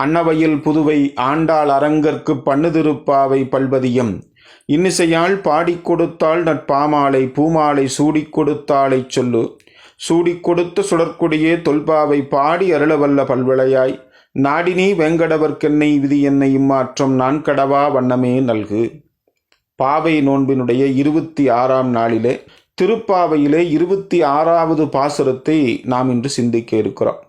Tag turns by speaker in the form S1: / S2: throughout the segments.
S1: அன்னவையில் புதுவை ஆண்டாள் அரங்கற்கு பண்ணுதிருப்பாவை பல்பதியம் இன்னிசையால் பாடிக் கொடுத்தாள் நட்பாமாலை பூமாலை சூடிக் கொடுத்தாளை சொல்லு. சூடிக் கொடுத்து சுடற்குடியே தொல்பாவை பாடி அருளவல்ல பல்விளையாய். நாடினி வெங்கடவர்க்கென்னை விதி என்னை இம்மாற்றம் நான் கடவா வண்ணமே நல்கு. பாவை நோன்பினுடைய இருபத்தி ஆறாம் நாளிலே திருப்பாவையிலே இருபத்தி ஆறாவது பாசுரத்தை நாம் இன்று சிந்திக்க இருக்கிறோம்.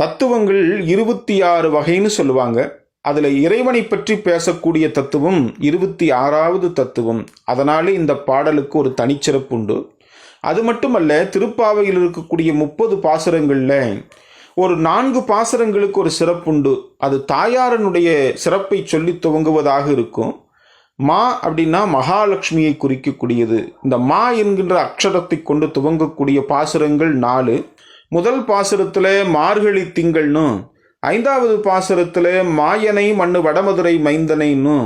S1: தத்துவங்கள் இருபத்தி ஆறு வகைன்னு சொல்லுவாங்க. அதில் இறைவனை பற்றி பேசக்கூடிய தத்துவம் இருபத்தி ஆறாவது தத்துவம். அதனாலே இந்த பாடலுக்கு ஒரு தனிச்சிறப்பு உண்டு. அது மட்டுமல்ல திருப்பாவையில் இருக்கக்கூடிய முப்பது பாசுரங்களில் ஒரு நான்கு பாசுரங்களுக்கு ஒரு சிறப்புண்டு அது தாயாரனுடைய சிறப்பை சொல்லி துவங்குவதாக இருக்கும். மா அப்படின்னா மகாலட்சுமியை குறிக்கக்கூடியது. இந்த மா என்கின்ற அக்ஷரத்தை கொண்டு துவங்கக்கூடிய பாசுரங்கள் நாலு. முதல் பாசுரத்தில் மார்கழி திங்கள்னு ஐந்தாவது பாசுரத்தில் மாயனை மண்ணு வடமதுரை மைந்தனைன்னு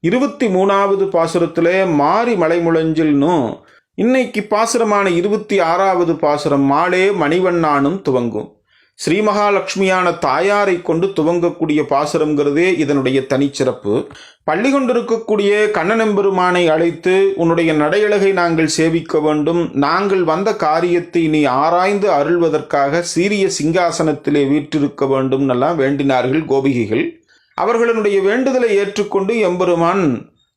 S1: இருபத்தி மூணாவது பாசுரத்தில் மாறி மலைமுழஞ்சில்னு இன்னைக்கு பாசுரமான இருபத்தி ஆறாவது பாசுரம் மாலே மணிவண்ணானும் துவங்கும். ஸ்ரீ மகாலட்சுமியான தாயாரை கொண்டு துவங்கக்கூடிய பாசுரம்ங்கிறதே இதனுடைய தனிச்சிறப்பு. பள்ளி கொண்டிருக்கக்கூடிய கண்ணனெம்பெருமானை அழைத்து உன்னுடைய நடையழகை நாங்கள் சேவிக்க வேண்டும். நாங்கள் வந்த காரியத்தை நீ ஆராய்ந்து அருள்வதற்காக சீரிய சிங்காசனத்திலே வீற்றிருக்க வேண்டும் எல்லாம் வேண்டினார்கள் கோபிகைகள். அவர்களுடைய வேண்டுதலை ஏற்றுக்கொண்டு எம்பெருமான்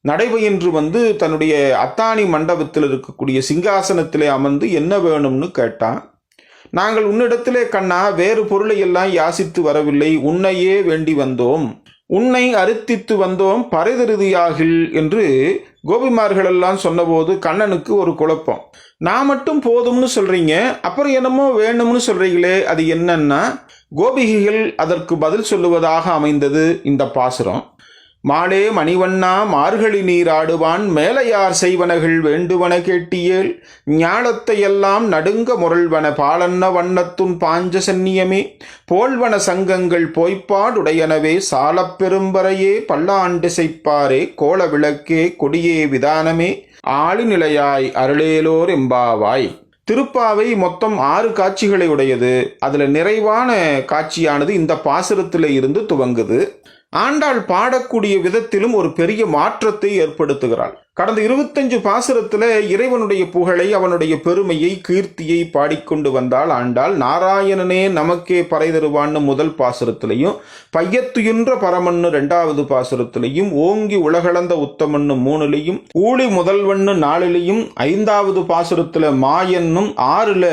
S1: நடைபயின்று வந்து தன்னுடைய அத்தானி மண்டபத்தில் இருக்கக்கூடிய சிங்காசனத்திலே அமர்ந்து என்ன வேணும்னு கேட்டான். நாங்கள் உன்னிடத்திலே கண்ணா வேறு பொருளை எல்லாம் யாசித்து வரவில்லை. உன்னையே வேண்டி வந்தோம். உன்னை அறுத்தித்து வந்தோம். பறைதருதியாகில் என்று கோபிமார்கள் எல்லாம் சொன்னபோது கண்ணனுக்கு ஒரு குழப்பம். நான் மட்டும் போதும்னு சொல்றீங்க? அப்புறம் என்னமோ வேணும்னு சொல்றீங்களே அது என்னன்னா? கோபிகைகள் அதற்கு பதில் சொல்லுவதாக அமைந்தது இந்த பாசுரம். மாலே மணிவண்ணா மார்கழி நீராடுவான் மேலையார் செய்வனகள் வேண்டுவன கேட்டியேல் ஞாலத்தையெல்லாம் நடுங்க முரள்வன பாலன்ன வண்ணத்துன் பாஞ்ச சென்னியமே போல்வன சங்கங்கள் போய்ப்பாடுடையனவே சாலப்பெரும்பரையே பல்லாண்டு செய்ப்பாரே கோல விளக்கே கொடியே விதானமே ஆளிநிலையாய் அருளேலோர் எம்பாவாய். திருப்பாவை மொத்தம் ஆறு காட்சிகளை உடையது அதில் நிறைவான காட்சியானது இந்த பாசுரத்தில் இருந்து துவங்குது. ஆண்டாள் பாடக்கூடிய விதத்திலும் ஒரு பெரிய மாற்றத்தை ஏற்படுத்துகிறாள். கடந்த இருபத்தஞ்சு பாசுரத்தில் இறைவனுடைய புகழை அவனுடைய பெருமையை கீர்த்தியை பாடிக்கொண்டு வந்தால் ஆண்டாள் நாராயணனே நமக்கே பறை தருவான்னு முதல் பாசுரத்திலையும் பையத்துயின்ற பரமன்னு ரெண்டாவது பாசுரத்திலையும் ஓங்கி உலகளந்த உத்தமன்னு மூணுலையும் ஊழி முதல்வன்னு நாலுலையும் ஐந்தாவது பாசுரத்தில் மாயன்னும் ஆறுல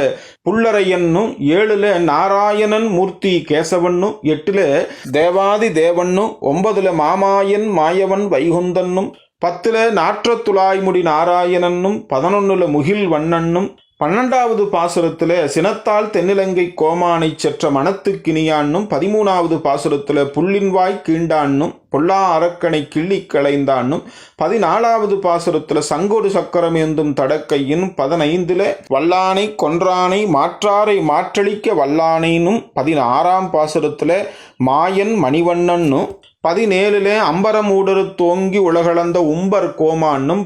S1: புல்லரையன்னும் ஏழுல நாராயணன் மூர்த்தி கேசவன்னும் எட்டில் தேவாதி தேவன்னும் ஒன்பதுல மாமாயன் மாயவன் வைகுந்தன்னும் பத்தில் நாற்றத்துலாய்முடி நாராயணன்னும் பதினொன்னுல முகில் வண்ணன்னும் பன்னெண்டாவது பாசுரத்தில் சினத்தால் தென்னிலங்கை கோமானை செற்ற மனத்துக்கினியான்னும் பதிமூணாவது பாசுரத்தில் புல்லின்வாய் கீண்டான்னும் பொல்லா அரக்கனை கிள்ளி களைந்தான்னும் பதினாலாவது பாசுரத்தில் சங்கொடு சக்கரமேந்தும் தடக்கையின் பதினைந்தில் வல்லானை கொன்றானை மாற்றாரை மாற்றளிக்க வல்லானைனும் பதினாறாம் பாசுரத்தில் மாயன் மணிவண்ணன்னும் பதினேழிலே அம்பரமூடரு தோங்கி உலகளந்த உம்பர் கோமான்னும்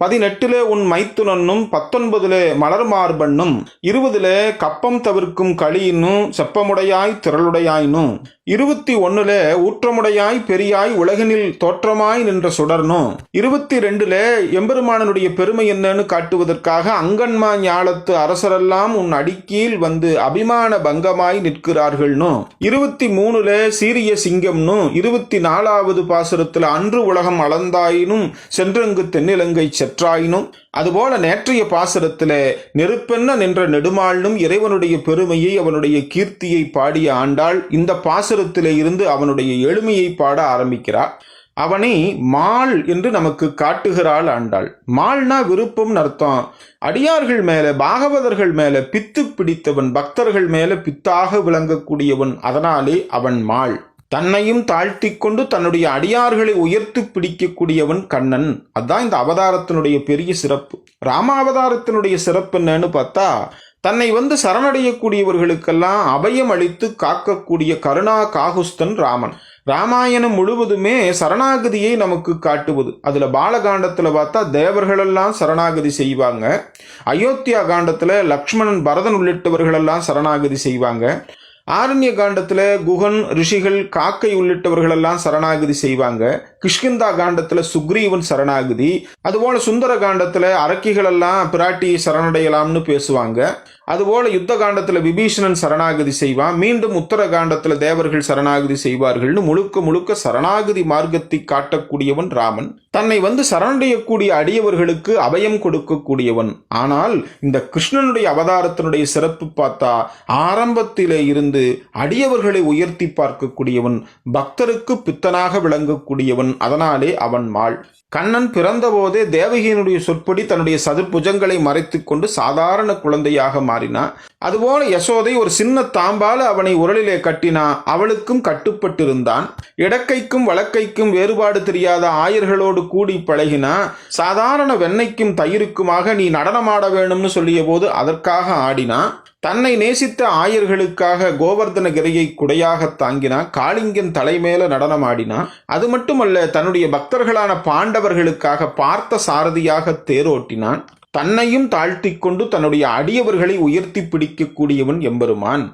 S1: பதினெட்டிலே உன் மைத்துனன்னும் பத்தொன்பதிலே மலர் மார்பன்னும் இருபதிலே கப்பம் தவிர்க்கும் களியின்னும் செப்பமுடையாய் திரளுடையாயினும். இருபத்தி ஒன்னுல ஊற்றமுடையாய் பெரியாய் உலகனில் தோற்றமாய் நின்ற சுடர்னும் இருபத்தி ரெண்டுல எம்பெருமானனுடைய பெருமை என்னன்னு காட்டுவதற்காக அங்கன்மா ஞாலத்து அரசரெல்லாம் உன் அடிக்கீழ் வந்து அபிமான பங்கமாய் நிற்கிறார்கள்னு இருபத்தி மூணுல சீரிய சிங்கம்னு இருபத்தி நாலாவது பாசுரத்துல அன்று உலகம் அளந்தாயினும் சென்றங்கு தென்னிலங்கை செற்றாயினும். அதுபோல நேற்றைய பாசுரத்தில் நெருப்பென்ன நின்ற நெடுமாளும் இறைவனுடைய பெருமையை அவனுடைய கீர்த்தியை பாடிய ஆண்டாள் இந்த பாசுரத்திலே இருந்து அவனுடைய எளிமையை பாட ஆரம்பிக்கிறார். அவனை மாள் என்று நமக்கு காட்டுகிறாள் ஆண்டாள். மாள்னா விருப்பம் அர்த்தம். அடியார்கள் மேல பாகவதர்கள் மேல பித்து பிடித்தவன் பக்தர்கள் மேல பித்தாக விளங்கக்கூடியவன் அதனாலே அவன் மாள் தன்னையும் தாழ்த்தி கொண்டு தன்னுடைய அடியார்களை உயர்த்தி பிடிக்கக்கூடியவன் கண்ணன். அதுதான் இந்த அவதாரத்தினுடைய பெரிய சிறப்பு. ராமாவதாரத்தினுடைய சிறப்பு என்னன்னு பார்த்தா தன்னை வந்து சரணடையக்கூடியவர்களுக்கெல்லாம் அபயம் அளித்து காக்கக்கூடிய கருணா காகுஸ்தன் ராமன். ராமாயணம் முழுவதுமே சரணாகதியை நமக்கு காட்டுவது. அதுல பாலகாண்டத்துல பார்த்தா தேவர்களெல்லாம் சரணாகதி செய்வாங்க. அயோத்தியா காண்டத்துல லக்ஷ்மணன் பரதன் உள்ளிட்டவர்களெல்லாம் சரணாகதி செய்வாங்க. ஆரண்ய காண்டத்தில் குகன் ரிஷிகள் காக்கை உள்ளிட்டவர்கள் எல்லாம் சரணாகதி செய்வாங்க. கிஷ்கிந்தா காண்டத்துல சுக்ரீவன் சரணாகதி. அதுபோல சுந்தர காண்டத்துல அரக்கிகள் எல்லாம் பிராட்டியை சரணடையலாம்னு பேசுவாங்க. அதுபோல யுத்த காண்டத்துல விபீஷணன் சரணாகதி செய்வான் மீண்டும் உத்தர காண்டத்துல தேவர்கள் சரணாகதி செய்வார்கள்னு முழுக்க முழுக்க சரணாகதி மார்க்கத்தை காட்டக்கூடியவன் ராமன். தன்னை வந்து சரணடையக்கூடிய அடியவர்களுக்கு அபயம் கொடுக்கக்கூடியவன். ஆனால் இந்த கிருஷ்ணனுடைய அவதாரத்தினுடைய சிறப்பு பார்த்தா ஆரம்பத்திலே இருந்து அடியவர்களை உயர்த்தி பார்க்கக்கூடியவன் பக்தருக்கு பித்தனாக விளங்கக்கூடியவன் அதனாலே அவன் மாள். கண்ணன் பிறந்தபோதே தேவகியினுடைய சொற்படி தன்னுடைய சதுர்புஜங்களை மறைத்துக்கொண்டு சாதாரண குழந்தையாக மாறினான். அதுபோல யசோதை ஒரு சின்ன தாம்பால் அவனை உரலிலே கட்டினா அவளுக்கும் கட்டுப்பட்டிருந்தான். இடக்கைக்கும் வழக்கைக்கும் வேறுபாடு தெரியாத ஆயர்களோடு கூடி பழகினா சாதாரண வெண்ணைக்கும் தயிருக்குமாக நீ நடனமாட வேணும்னு சொல்லிய போது அதற்காக ஆடினா தன்னை நேசித்த ஆயர்களுக்காக கோவர்தன கோவர்தனகிரியை குடையாக தாங்கினா காளிங்கன் தலைமேல நடனமாடினா அது மட்டுமல்ல தன்னுடைய பக்தர்களான பாண்டவர்களுக்காக பார்த்த சாரதியாக தேரோட்டினான். தன்னையும் தாழ்த்தி கொண்டு தன்னுடைய அடியவர்களை உயர்த்தி பிடிக்கக்கூடியவன் எம்பெருமான்.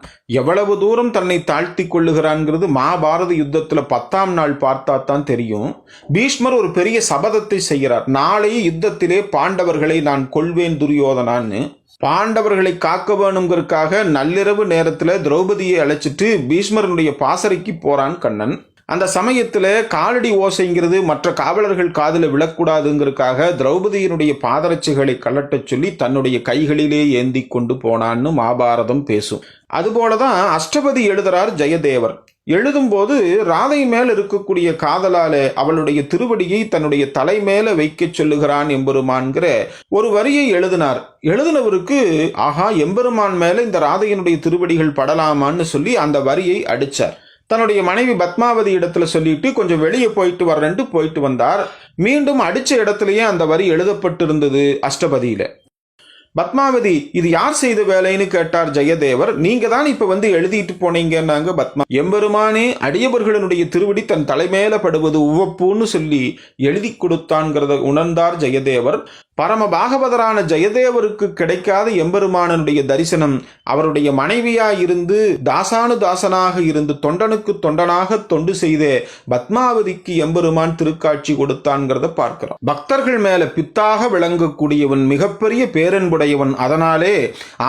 S1: எவ்வளவு தூரம் தன்னை தாழ்த்தி கொள்ளுகிறான்ங்கிறது மகாபாரத யுத்தத்தில் பத்தாம் நாள் பார்த்தா தான் தெரியும். பீஷ்மர் ஒரு பெரிய சபதத்தை செய்கிறார். நாளை யுத்தத்திலே பாண்டவர்களை நான் கொள்வேன் துரியோதனான்னு. பாண்டவர்களை காக்க வேணுங்கிறதுக்காக நள்ளிரவு நேரத்தில் திரௌபதியை அழைச்சிட்டு பீஷ்மரனுடைய பாசறைக்கு போறான் கண்ணன். அந்த சமயத்தில் காலடி ஓசைங்கிறது மற்ற காவலர்கள் காதில் விழக்கூடாதுங்கிறதுக்காக திரௌபதியினுடைய பாதரட்சிகளை கலட்டச் சொல்லி தன்னுடைய கைகளிலே ஏந்தி கொண்டு போனான்னு மகாபாரதம் பேசும். அதுபோல தான் அஷ்டபதி எழுதுறார் ஜெயதேவர். எழுதும்போது ராதை மேல் இருக்கக்கூடிய காதலால அவளுடைய திருவடியை தன்னுடைய தலை மேல வைக்கச் சொல்லுகிறான் எம்பெருமான்கிற ஒரு வரியை எழுதினார். எழுதினவருக்கு ஆஹா எம்பெருமான் மேல இந்த ராதையினுடைய திருவடிகள் படலாமான்னு சொல்லி அந்த வரியை அடிச்சார். தன்னுடைய மனைவி பத்மாவதி இடத்துல சொல்லிட்டு கொஞ்சம் வெளியே போயிட்டு வர்றேன்ட்டு போயிட்டு வந்தார். மீண்டும் அடிச்ச இடத்துலயே அந்த வரி எழுதப்பட்டிருந்தது அஷ்டபதியில. பத்மாவதி இது யார் செய்த வேலைன்னு கேட்டார் ஜெயதேவர். நீங்க தான் இப்ப வந்து எழுதிட்டு போனீங்கன்னாங்க பத்மா. எம்பெருமானே அடியவர்களுடைய திருவடி தன் தலைமேல படுவது உவப்புன்னு சொல்லி எழுதி கொடுத்தான்கிறத உணர்ந்தார் ஜெயதேவர். பரம பாகவதரான ஜெயதேவருக்கு கிடைக்காத எம்பெருமானனுடைய தரிசனம் அவருடைய மனைவியாயிருந்து தாசானு தாசனாக இருந்து தொண்டனுக்கு தொண்டனாக தொண்டு செய்தே பத்மாவதிக்கு எம்பெருமான் திருக்காட்சி கொடுத்தான்கிறத பார்க்கிறோம். பக்தர்கள் மேல பித்தாக விளங்கக்கூடியவன் மிகப்பெரிய பேரன்புடையவன் அதனாலே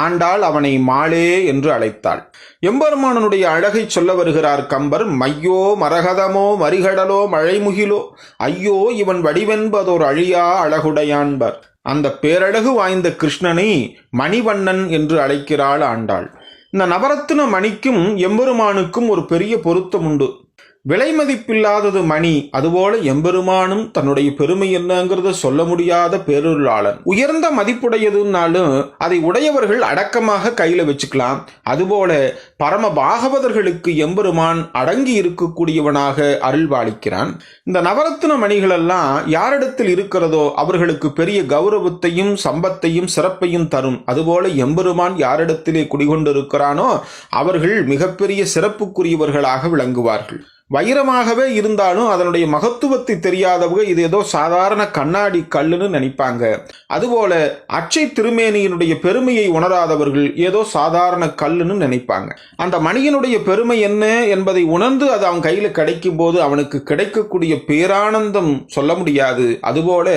S1: ஆண்டாள் அவனை மாளே என்று அழைத்தாள். எம்பெருமானனுடைய அழகை சொல்ல வருகிறார் கம்பர் மையோ மரகதமோ மரிகடலோ மழைமுகிலோ ஐயோ இவன் வடிவென்பதோர் அழியா அழகுடையான்பர் அந்த பேரழகு வாய்ந்த கிருஷ்ணனை மணிவண்ணன் என்று அழைக்கிறாள் ஆண்டாள். இந்த நவரத்தின மணிக்கும் எம்பெருமானுக்கும் ஒரு பெரிய பொருத்தம் உண்டு. விலை மதிப்பில்லாதது மணி அதுபோல எம்பெருமானும் தன்னுடைய பெருமை என்னங்கிறத சொல்ல முடியாத பேருளாளன் உயர்ந்த மதிப்புடையதுனாலும் அதை உடையவர்கள் அடக்கமாக கையில வச்சுக்கலாம். அதுபோல பரம பாகவதர்களுக்கு எம்பெருமான் அடங்கி இருக்கக்கூடியவனாக அருள்வாளிக்கிறான். இந்த நவரத்ன மணிகளெல்லாம் யாரிடத்தில் இருக்கிறதோ அவர்களுக்கு பெரிய கௌரவத்தையும் சம்பத்தையும் சிறப்பையும் தரும். அதுபோல எம்பெருமான் யாரிடத்திலே குடிகொண்டிருக்கிறானோ அவர்கள் மிகப்பெரிய சிறப்புக்குரியவர்களாக விளங்குவார்கள். வைரமாகவே இருந்தாலும் அதனுடைய மகத்துவத்தை தெரியாதவங்க இது ஏதோ சாதாரண கண்ணாடி கல்லுன்னு நினைப்பாங்க. அதுபோல அச்சை திருமேனியினுடைய பெருமையை உணராதவர்கள் ஏதோ சாதாரண கல்லுன்னு நினைப்பாங்க. அந்த மணியனுடைய பெருமை என்ன என்பதை உணர்ந்து அது அவன் கையில் கிடைக்கும் போது அவனுக்கு கிடைக்கக்கூடிய பேரானந்தம் சொல்ல முடியாது. அதுபோல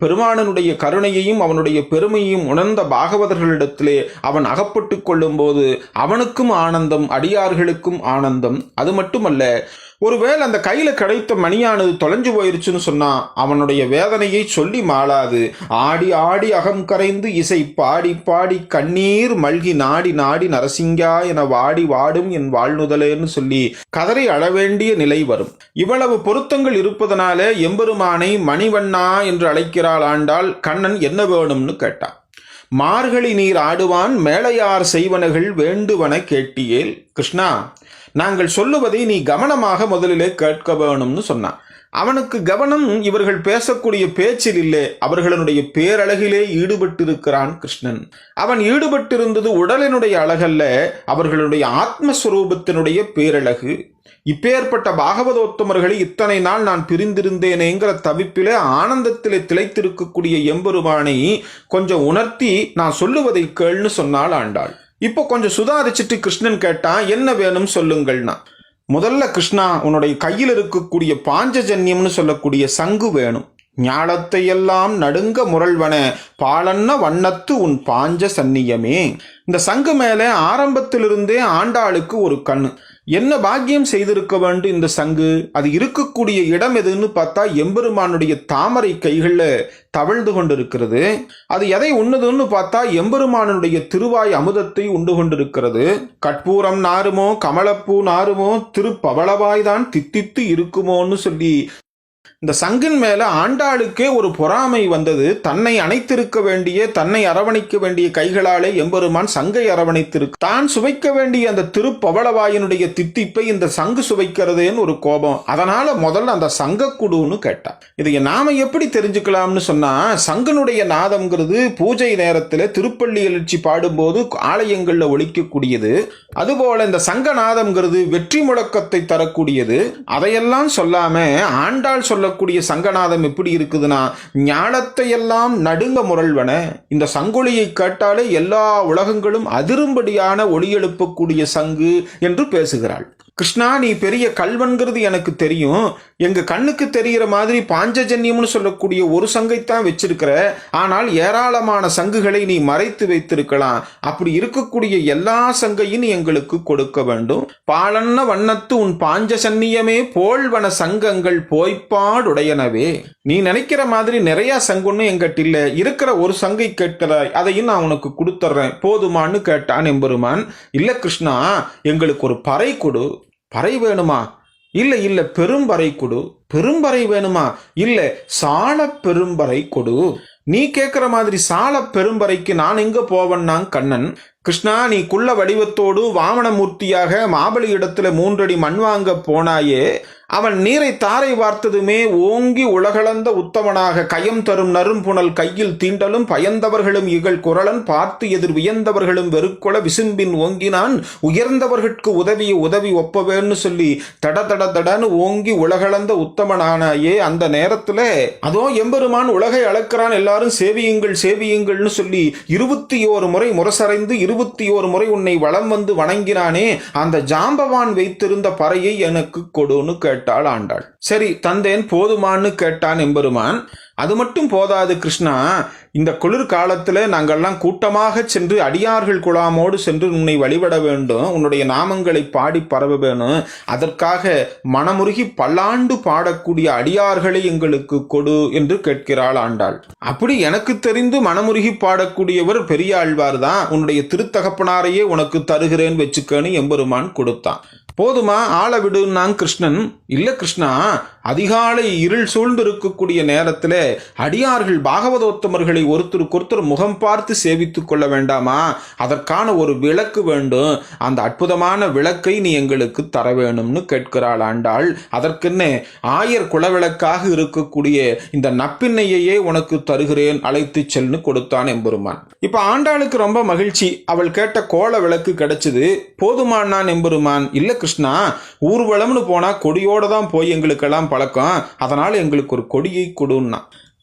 S1: பெருமானனுடைய கருணையையும் அவனுடைய பெருமையையும் உணர்ந்த பாகவதர்களிடத்திலே அவன் அகப்பட்டு கொள்ளும் போது அவனுக்கும் ஆனந்தம் அடியார்களுக்கும் ஆனந்தம். அது மட்டுமல்ல ஒருவேளை அந்த கையில் கிடைத்த மணியானது தொலைஞ்சு போயிருச்சுன்னு சொன்னா அவனுடைய வேதனையை சொல்லி மாளாது. ஆடி ஆடி அகம் கரைந்து இசை பாடி பாடி கண்ணீர் மல்கி நாடி நாடி நரசிங்கா என வாடி வாடும் என் வாழ்நுதலேன்னு சொல்லி கதறி அழவேண்டிய நிலை வரும். இவ்வளவு பொருத்தங்கள் இருப்பதனாலே எம்பெருமானை மணிவண்ணா என்று அழைக்கிறாள் ஆண்டாள் கண்ணன் என்ன வேணும்னு கேட்டான். மார்கழி நீர் ஆடுவான் மேலையார் செய்வனகள் வேண்டுவன கேட்டியேல் கிருஷ்ணா நாங்கள் சொல்லுவதை நீ கவனமாக முதலிலே கேட்க வேணும்னு சொன்னான். அவனுக்கு கவனம் இவர்கள் பேசக்கூடிய பேச்சில் இல்லை. அவர்களுடைய பேரழகிலே ஈடுபட்டிருக்கிறான் கிருஷ்ணன். அவன் ஈடுபட்டிருந்தது உடலினுடைய அழகல்ல அவர்களுடைய ஆத்மஸ்வரூபத்தினுடைய பேரழகு. இப்பேற்பட்ட பாகவதோத்தமர்களை இத்தனை நாள் நான் பிரிந்திருந்தேனேங்கிற தவிப்பிலே ஆனந்தத்திலே திளைத்திருக்கக்கூடிய எம்பெருமானை கொஞ்சம் உணர்த்தி நான் சொல்லுவதை கேள்னு சொன்னாள் ஆண்டாள். இப்போ கொஞ்சம் சுதாரிச்சுட்டு கிருஷ்ணன் கேட்டான் என்ன வேணும் சொல்லுங்கள்னா? முதல்ல கிருஷ்ணா உன்னுடைய கையில் இருக்கக்கூடிய பாஞ்சஜன்யம்னு சொல்லக்கூடிய சங்கு வேணும். ஞானத்தையெல்லாம் நடுங்க முரள்வன பாலன்ன வண்ணத்து உன் பாஞ்ச சந்நியமே. இந்த சங்கு மேலே ஆரம்பத்திலிருந்தே ஆண்டாளுக்கு ஒரு கண். என்ன பாக்கியம் செய்திருக்க வேண்டும் இந்த சங்கு? அது இருக்கக்கூடிய இடம் எதுன்னு பார்த்தா எம்பெருமானுடைய தாமரை கைகளில் தவழ்ந்து கொண்டிருக்கிறது. அது எதை உண்ணுதுன்னு பார்த்தா எம்பெருமானுடைய திருவாய் அமுதத்தை உண்டு கொண்டிருக்கிறது. கற்பூரம் நாருமோ கமலப்பூ நாருமோ திருப்பவளவாய்தான் தித்தித்து இருக்குமோன்னு சொல்லி இந்த சங்கின் மேல ஆண்டாளுக்கே ஒரு பொறாமை வந்தது. தன்னை அணைத்திருக்க வேண்டிய தன்னை அரவணைக்க வேண்டிய கைகளாலே எம்பெருமான் சங்கை அரவணைத்திருக்கு தான் சுவைக்க வேண்டிய அந்த திருப்பவளவாயினுடைய தித்திப்பை இந்த சங்கு சுவைக்கிறதுன்னு ஒரு கோபம். அதனால முதல்ல அந்த சங்க குடுன்னு கேட்டான் இதை நாம எப்படி தெரிஞ்சுக்கலாம்னு சொன்னா சங்கனுடைய நாதம்ங்கிறது பூஜை நேரத்தில் திருப்பள்ளி எழுச்சி பாடும்போது ஆலயங்கள்ல ஒழிக்கக்கூடியது. அதுபோல இந்த சங்கநாதம்ங்கிறது வெற்றி முழக்கத்தை தரக்கூடியது. அதையெல்லாம் சொல்லாம ஆண்டாள் சொல்ல சொல்லக்கூடிய சங்கநாதம் எப்படி இருக்குதுன்னா ஞானத்தை எல்லாம் நடுங்க முரள்வன. இந்த சங்கொலியை கேட்டாலே எல்லா உலகங்களும் அதிரும்படியான ஒளி எழுப்பக்கூடிய சங்கு என்று பேசுகிறாள். கிருஷ்ணா நீ பெரிய கல்வன்கிறது எனக்கு தெரியும். எங்கள் கண்ணுக்கு தெரிகிற மாதிரி பாஞ்சஜன்யம்னு சொல்லக்கூடிய ஒரு சங்கைத்தான் வச்சிருக்கிற. ஆனால் ஏராளமான சங்குகளை நீ மறைத்து வைத்திருக்கலாம். அப்படி இருக்கக்கூடிய எல்லா சங்கையும் எங்களுக்கு கொடுக்க வேண்டும். பாலன்ன வண்ணத்து உன் பாஞ்சசன்னியமே போல்வன சங்கங்கள் போய்ப்பாடுடையனவே. நீ நினைக்கிற மாதிரி நிறையா சங்குன்னு எங்கிட்ட இல்லை இருக்கிற ஒரு சங்கை கேட்கிறாய். அதையும் நான் உனக்கு கொடுத்துட்றேன் போதுமான்னு கேட்டான் எம்பெருமான். இல்லை கிருஷ்ணா எங்களுக்கு ஒரு பறை கொடு. பறை வேணுமா? இல்லை இல்லை பெரும்பறை கொடு. பெரும்பறை வேணுமா? இல்லை சால பெரும்பறை கொடு. நீ கேட்குற மாதிரி சால பெரும்பறைக்கு நான் எங்கே போவன்னாங் கண்ணன்? கிருஷ்ணா நீ குள்ள வடிவத்தோடு வாமனமூர்த்தியாக மாபலி இடத்துல மூன்றடி மண் வாங்க போனாயே அவன் நீரை தாரை வார்த்ததுமே ஓங்கி உலகளந்த உத்தமனாக கயம் தரும் நறும்புணல் கையில் தீண்டலும் பயந்தவர்களும் இகழ் குரலன் பார்த்து எதிர் வியந்தவர்களும் வெறுக்கொள விசும்பின் ஓங்கினான். உயர்ந்தவர்கட்கு உதவிய உதவி ஒப்பவேன்னு சொல்லி தட தட தடன்னு ஓங்கி உலகளந்த உத்தமனானாயே அந்த நேரத்தில். அதோ எம்பெருமான் உலகை அளக்கிறான் எல்லாரும் சேவியுங்கள் சேவியுங்கள்னு சொல்லி இருபத்தி ஓரு முறை முரசறைந்து இருபத்தி ஓரு முறை உன்னை வலம் வந்து வணங்கினானே. அந்த ஜாம்பவான் வைத்திருந்த பறையை எனக்கு கொடுன்னு கேட்டாள் ஆண்டாள். சரி தந்தேன் போதுமான்னு கேட்டான் எம்பெருமான். அது மட்டும் போதாது கிருஷ்ணா. இந்த குளிர் காலத்துல நாங்கள்லாம் கூட்டமாக சென்று அடியார்கள் குழாமோடு சென்று உன்னை வழிபட வேண்டும். உன்னுடைய நாமங்களை பாடி பரவ வேணும். அதற்காக மனமுருகி பல்லாண்டு பாடக்கூடிய அடியார்களை எங்களுக்கு கொடு என்று கேட்கிறாள் ஆண்டாள். அப்படி எனக்கு தெரிந்து மனமுருகி பாடக்கூடியவர் பெரிய ஆழ்வார் தான் உன்னுடைய திருத்தகப்பனாரையே உனக்கு தருகிறேன் வச்சுக்கன்னு எம்பெருமான் கொடுத்தான். போதுமா? ஆள விடுனான் கிருஷ்ணன். இல்ல கிருஷ்ணா அதிகாலை இருள் சூழ்ந்து இருக்கக்கூடிய நேரத்துல அடியார்கள் பாகவதோத்தமர்களை ஒருத்தருக்கொருத்தர் முகம் பார்த்து சேவித்து கொள்ள வேண்டாமா? அதற்கான ஒரு விளக்கு வேண்டும். அந்த அற்புதமான விளக்கை நீ எங்களுக்கு தர வேணும்னு கேட்கிறாள் ஆண்டாள். அதற்குன்னு ஆயர் குலவிளக்காக இருக்கக்கூடிய இந்த நப்பின்னையையே உனக்கு தருகிறேன் அழைத்து செல்னு கொடுத்தான் எம்பெருமான். இப்போ ஆண்டாளுக்கு ரொம்ப மகிழ்ச்சி. அவள் கேட்ட கோல விளக்கு கிடைச்சது. போதுமானான் எம்பெருமான். இல்லை கிருஷ்ணா ஊர்வலம்னு போனா கொடியோட தான் போய் எங்களுக்கெல்லாம் பழக்கம். அதனால் எங்களுக்கு ஒரு கொடியை கொடுன்னா.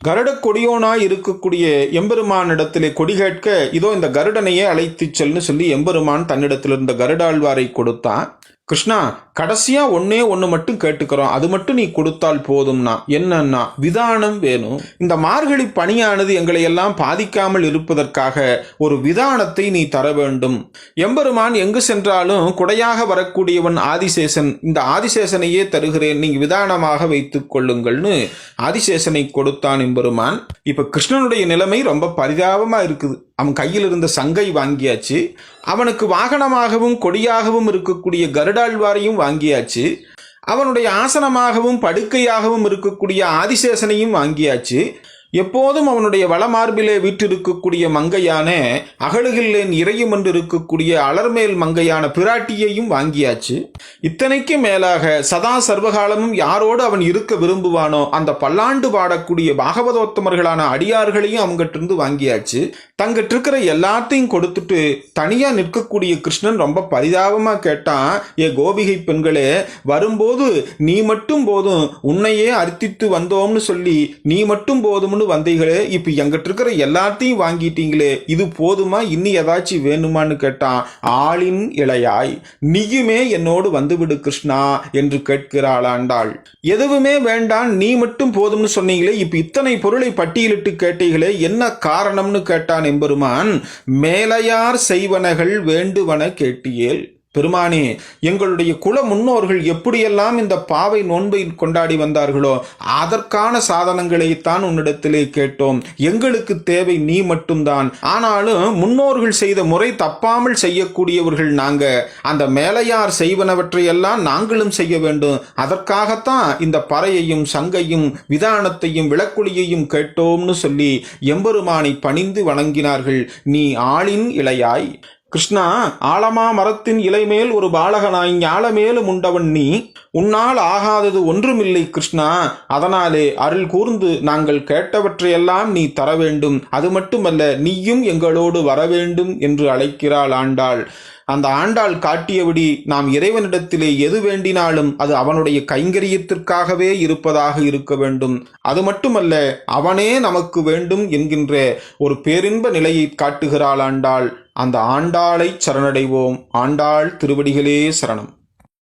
S1: கருட கொடியோனாய் இருக்கக்கூடிய எம்பெருமானிடத்திலே கொடி கேட்க இதோ இந்த கருடனையே அழைத்து செல்னு சொல்லி எம்பெருமான் தன்னிடத்தில் இருந்த கருடாழ்வாரை கொடுத்தான். கிருஷ்ணா கடைசியா ஒன்னே ஒன்று மட்டும் கேட்டுக்கிறோம். அது மட்டும் நீ கொடுத்தால் போதும்னா என்னன்னா விதானம் வேணும். இந்த மார்கழி பணியானது எங்களை எல்லாம் பாதிக்காமல் இருப்பதற்காக ஒரு விதானத்தை நீ தர வேண்டும். எம்பெருமான் எங்கு சென்றாலும் குடையாக வரக்கூடியவன் ஆதிசேஷன் இந்த ஆதிசேஷனையே தருகிறேன். நீங்க விதானமாக வைத்துக் கொள்ளுங்கள்னு ஆதிசேஷனை கொடுத்தான் எம்பெருமான். இப்ப கிருஷ்ணனுடைய நிலைமை ரொம்ப பரிதாபமா இருக்குது. அவன் கையில் இருந்த சங்கை வாங்கியாச்சு. அவனுக்கு வாகனமாகவும் கொடியாகவும் இருக்கக்கூடிய கருடாழ்வாரையும் வாங்கியாச்சு. அவனுடைய ஆசனமாகவும் படுக்கையாகவும் இருக்கக்கூடிய ஆதிசேஷனையும் வாங்கியாச்சு. எப்போதும் அவனுடைய வளமார்பிலே வீற்றிருக்கக்கூடிய மங்கையான அகழுகில்லேன் இறையும் என்று இருக்கக்கூடிய அலர்மேல் மங்கையான பிராட்டியையும் வாங்கியாச்சு. இத்தனைக்கும் மேலாக சதா சர்வகாலமும் யாரோடு அவன் இருக்க விரும்புவானோ அந்த பல்லாண்டு பாடக்கூடிய பாகவதோத்தமர்களான அடியார்களையும் அவங்ககிட்ட வாங்கியாச்சு. தங்கிட்ட இருக்கிற எல்லாத்தையும் கொடுத்துட்டு தனியாக நிற்கக்கூடிய கிருஷ்ணன் ரொம்ப பரிதாபமாக கேட்டான் ஏ கோபிகை பெண்களே வரும்போது நீ மட்டும் போதும். உன்னையே அர்த்தித்து வந்தோம்னு சொல்லி நீ மட்டும் போதும்னு வந்தீங்களே இப்போ எங்கிட்ட இருக்கிற எல்லாத்தையும் வாங்கிட்டீங்களே. இது போதுமா? இன்னி ஏதாச்சும் வேணுமான்னு கேட்டான் ஆளின் இளையாய். நீயுமே என்னோடு வந்துவிடு கிருஷ்ணா என்று கேட்கிறாள் ஆண்டாள் எதுவுமே வேண்டாம். நீ மட்டும் போதும்னு சொன்னீங்களே. இப்போ இத்தனை பொருளை பட்டியலிட்டு கேட்டீங்களே என்ன காரணம்னு கேட்டான். எம்பெருமான் மேலையார் செய்வனகள் வேண்டுவன கேட்டியேல். பெருமானே எங்களுடைய குல முன்னோர்கள் எப்படியெல்லாம் இந்த பாவை நோன்பை கொண்டாடி வந்தார்களோ அதற்கான சாதனங்களைத்தான் உன்னிடத்திலே கேட்டோம். எங்களுக்கு தேவை நீ மட்டும்தான். ஆனாலும் முன்னோர்கள் செய்த முறை தப்பாமல் செய்யக்கூடியவர்கள் நாங்க. அந்த மேலையார் செய்வனவற்றையெல்லாம் நாங்களும் செய்ய வேண்டும். அதற்காகத்தான் இந்த பறையையும் சங்கையும் விதானத்தையும் விளக்குழியையும் கேட்டோம்னு சொல்லி எம்பெருமானை பணிந்து வணங்கினார்கள். நீ ஆளின் இளையாய் கிருஷ்ணா ஆலமா மரத்தின் இலைமேல் ஒரு பாலகனாய் ஞாலமேலும் உண்டவன் நீ. உன்னால் ஆகாதது ஒன்றுமில்லை கிருஷ்ணா. அதனாலே அருள் கூர்ந்து நாங்கள் கேட்டவற்றையெல்லாம் நீ தர வேண்டும் அது மட்டுமல்ல நீயும் எங்களோடு வர வேண்டும் என்று அழைக்கிறாள் ஆண்டாள். அந்த ஆண்டாள் காட்டியபடி நாம் இறைவனிடத்திலே எது வேண்டினாலும் அது அவனுடைய கைங்கரியத்திற்காகவே இருப்பதாக இருக்க வேண்டும். அது மட்டுமல்ல அவனே நமக்கு வேண்டும் என்கின்ற ஒரு பேரின்ப நிலையை காட்டுகிறாள் ஆண்டாள். அந்த ஆண்டாளை சரணடைவோம். ஆண்டாள் திருவடிகளே சரணம்.